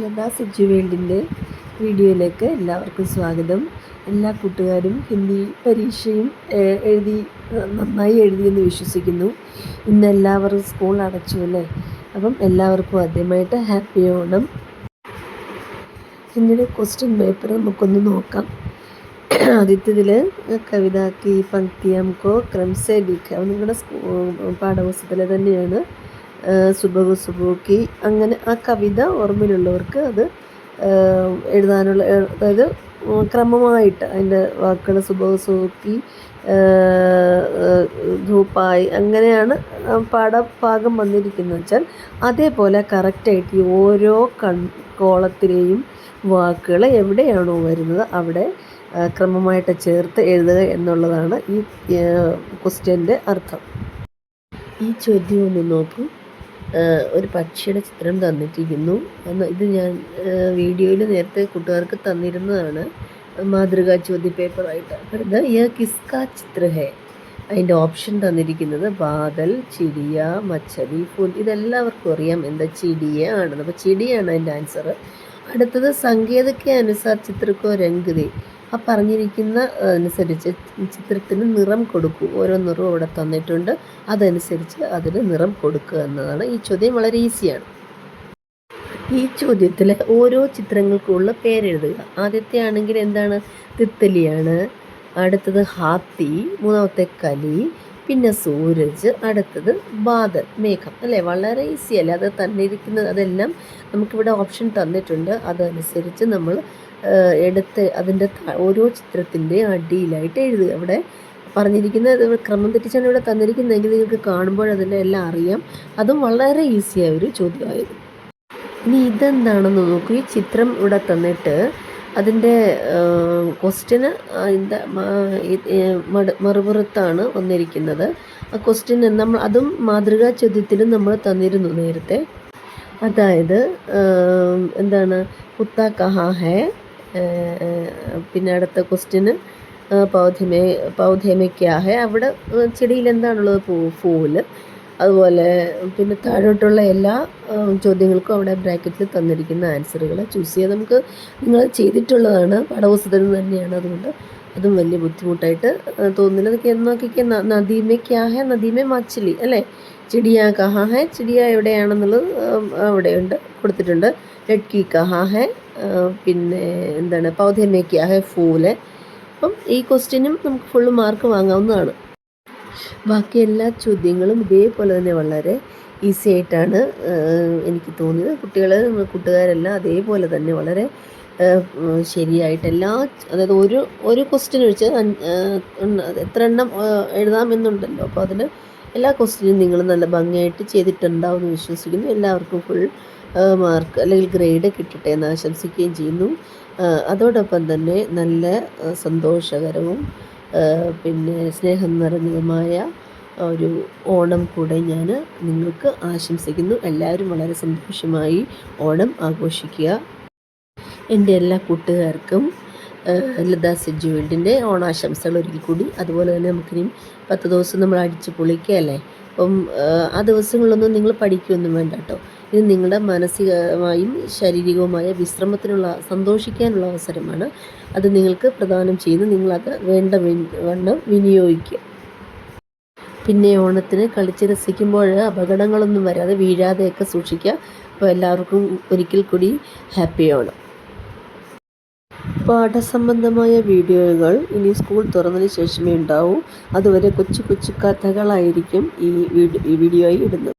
ലതാ സജ്ജു വേൾഡിന്റെ വീഡിയോയിലേക്ക് എല്ലാവർക്കും സ്വാഗതം. എല്ലാ കൂട്ടുകാരും ഹിന്ദി പരീക്ഷയും എഴുതി നന്നായി എഴുതിയെന്ന് വിശ്വസിക്കുന്നു. ഇന്ന് എല്ലാവരും സ്കൂൾ അടച്ചു അല്ലേ? അപ്പം എല്ലാവർക്കും ആദ്യമായിട്ട് ഹാപ്പി ഓണം. ഹിന്ദിയുടെ ക്വസ്റ്റ്യൻ പേപ്പർ നമുക്കൊന്ന് നോക്കാം. ആദ്യത്തേതിൽ കവിതാക്കി പങ്ക്തി പങ്ക്തിയം കോ ക്രം സെ ലിഖ നിങ്ങളുടെ പാഠപുസ്തകത്തിലെ തന്നെയാണ്. സുബഹു സുബൂക്കി. അങ്ങനെ ആ കവിത ഓർമ്മയിലുള്ളവർക്ക് അത് എഴുതാനുള്ള അതായത് ക്രമമായിട്ട് അതിന്റെ വാക്കുകൾ സുബഹു സുബൂക്കി ധൂപ്പായി അങ്ങനെയാണ് പാഠഭാഗം വന്നിരിക്കുന്നത് വെച്ചാൽ അതേപോലെ കറക്റ്റായിട്ട് ഈ ഓരോ കൺ കോളത്തിലെയും വാക്കുകൾ എവിടെയാണോ വരുന്നത് അവിടെ ക്രമമായിട്ട് ചേർത്ത് എഴുതുക എന്നുള്ളതാണ് ഈ ക്വസ്റ്റ്യന്റെ അർത്ഥം. ഈ ചോദ്യം ഒന്ന് നോക്കൂ. ഒരു പക്ഷിയുടെ ചിത്രം തന്നിട്ടിരിക്കുന്നു. ഇത് ഞാൻ വീഡിയോയിൽ നേരത്തെ കൂട്ടുകാർക്ക് തന്നിരുന്നതാണ്. മാതൃകാ ചോദ്യ പേപ്പറായിട്ട്. അടുത്തത് യ കിസ്ക ചിത്ര ഹേ. അതിന്റെ ഓപ്ഷൻ തന്നിരിക്കുന്നത് ബാദൽ ചിടിയ മച്ചടി പുൽ ഇതെല്ലാവർക്കും അറിയാം എന്താ ചിടിയ ആണെന്ന്. അപ്പോൾ ചിടിയാണ് അതിന്റെ ആൻസർ അടുത്തത് സങ്കേതಕ್ಕೆ അനുസാർ ചിത്രക്കോ രംഗതി. ആ പറഞ്ഞിരിക്കുന്ന അനുസരിച്ച് ചിത്രത്തിന് നിറം കൊടുക്കൂ. ഓരോ നിറവും അവിടെ തന്നിട്ടുണ്ട്. അതനുസരിച്ച് അതിന് നിറം കൊടുക്കുക എന്നതാണ് ഈ ചോദ്യം വളരെ ഈസിയാണ്. ഈ ചോദ്യത്തിൽ ഓരോ ചിത്രങ്ങൾക്കുള്ള പേരെഴുതുക. ആദ്യത്തെ ആണെങ്കിൽ എന്താണ്? തിത്തലിയാണ്. അടുത്തത് ഹാത്തി. മൂന്നാമത്തെ കലി. പിന്നെ സൂരജ് അടുത്തത് ബാദൽ മേഘം. അല്ലേ? വളരെ ഈസി അല്ലേ? അത് തന്നിരിക്കുന്നത് അതെല്ലാം നമുക്കിവിടെ ഓപ്ഷൻ തന്നിട്ടുണ്ട്. അതനുസരിച്ച് നമ്മൾ എടുത്ത് അതിന്റെ ഓരോ ചിത്രത്തിന്റെ അടിയിലായിട്ട് എഴുതുക. അവിടെ പറഞ്ഞിരിക്കുന്നത് ക്രമം തെറ്റിച്ചാണ് ഇവിടെ തന്നിരിക്കുന്നതെങ്കിൽ നിങ്ങൾക്ക് കാണുമ്പോൾ അതിന്റെ എല്ലാം അറിയാം. അതും വളരെ ഈസിയായ ഒരു ചോദ്യമായിരുന്നു. ഇനി ഇതെന്താണെന്ന് നോക്കൂ. ഈ ചിത്രം ഇവിടെ തന്നിട്ട് അതിന്റെ ക്വസ്റ്റ്യന് അതിന്റെ മറുപുറത്താണ് വന്നിരിക്കുന്നത്. ആ ക്വസ്റ്റ്യൻ നമ്മൾ അതും മാതൃകാ ചോദ്യത്തിലും നമ്മൾ തന്നിരുന്നു നേരത്തെ. അതായത് എന്താണ് കുത്ത കഹാ ഹേ പിന്നെ അടുത്ത ക്വസ്റ്റ്യന് പൗധമേ പൗധമേ ഹേ? അവിടെ ചെടിയിൽ എന്താണുള്ളത്? പൂ ഫൂൽ അതുപോലെ പിന്നെ താഴോട്ടുള്ള എല്ലാ ചോദ്യങ്ങൾക്കും അവിടെ ബ്രാക്കറ്റിൽ തന്നിരിക്കുന്ന ആൻസറുകൾ ചൂസ് ചെയ്യാൻ നമുക്ക് നിങ്ങൾ ചെയ്തിട്ടുള്ളതാണ് പാഠപുസ്തകത്തിൽ തന്നെയാണ് അതുകൊണ്ട് അതും വലിയ ബുദ്ധിമുട്ടായിട്ട് തോന്നുന്നില്ല. അതൊക്കെ എന്നൊക്കെ നദീമേ ക്യാ ഹേ നദീമേ മച്ചിലി അല്ലേ? ചിടിയ കഹാ ചിടിയ എവിടെയാണെന്നുള്ളത് അവിടെയുണ്ട് കൊടുത്തിട്ടുണ്ട്. ലഡ്കി കഹാ പിന്നെ എന്താണ് പൗധമേ ക്യാ ഹേ ഫൂൽ. അപ്പം ഈ ക്വസ്റ്റ്യനും നമുക്ക് ഫുള്ള് മാർക്ക് വാങ്ങാവുന്നതാണ്. ബാക്കി എല്ലാ ചോദ്യങ്ങളും ഇതേപോലെ തന്നെ വളരെ ഈസി ആയിട്ടാണ് എനിക്ക് തോന്നിയത്. കുട്ടികൾ കൂട്ടുകാരെല്ലാം അതേപോലെ തന്നെ വളരെ ശരിയായിട്ട് എല്ലാ അതായത് ഒരു ഒരു ക്വസ്റ്റ്യൻ. അത് എത്ര എണ്ണം എഴുതാമെന്നുണ്ടല്ലോ. അപ്പോൾ അതിൽ എല്ലാ ക്വസ്റ്റ്യനും നിങ്ങൾ നല്ല ഭംഗിയായിട്ട് ചെയ്തിട്ടുണ്ടാവുമെന്ന് വിശ്വസിക്കുന്നു. എല്ലാവർക്കും ഫുൾ മാർക്ക് അല്ലെങ്കിൽ ഗ്രേഡ് കിട്ടട്ടെ എന്ന് ആശംസിക്കുകയും ചെയ്യുന്നു. അതോടൊപ്പം തന്നെ നല്ല സന്തോഷകരവും പിന്നെ സ്നേഹം നിറഞ്ഞതുമായ ഒരു ഓണം കൂടെ ഞാൻ നിങ്ങൾക്ക് ആശംസിക്കുന്നു. എല്ലാവരും വളരെ സന്തോഷമായി ഓണം ആഘോഷിക്കുക. എന്റെ എല്ലാ കൂട്ടുകാർക്കും ലതാ സിജു ഓണാശംസകൾ ഒരിക്കൽ കൂടി. അതുപോലെ തന്നെ നമുക്കിനി പത്ത് ദിവസം നമ്മൾ അടിച്ച് പൊളിക്കുകയല്ലേ? അപ്പം ആ ദിവസങ്ങളിലൊന്നും നിങ്ങൾ പഠിക്കുകയൊന്നും വേണ്ട കേട്ടോ. ഇത് നിങ്ങളുടെ മാനസികമായും ശാരീരികവുമായ വിശ്രമത്തിനുള്ള സന്തോഷിക്കാനുള്ള അവസരമാണ്. അത് നിങ്ങൾക്ക് പ്രദാനം ചെയ്യുന്നു. നിങ്ങളത് വേണ്ട വണ്ണം വിനിയോഗിക്കുക. പിന്നെ ഓണത്തിന് കളിച്ച് രസിക്കുമ്പോൾ അപകടങ്ങളൊന്നും വരാതെ വീഴാതെയൊക്കെ സൂക്ഷിക്കുക. അപ്പോൾ എല്ലാവർക്കും ഒരിക്കൽ കൂടി ഹാപ്പി ഓണം. പാഠസംബന്ധമായ വീഡിയോകൾ ഇനി സ്കൂൾ തുറന്നതിന് ശേഷമേ ഉണ്ടാവൂ. അതുവരെ കൊച്ചു കൊച്ചു കഥകളായിരിക്കും ഈ വീഡിയോ ഈ വീഡിയോയിൽ ഇടുന്നത്.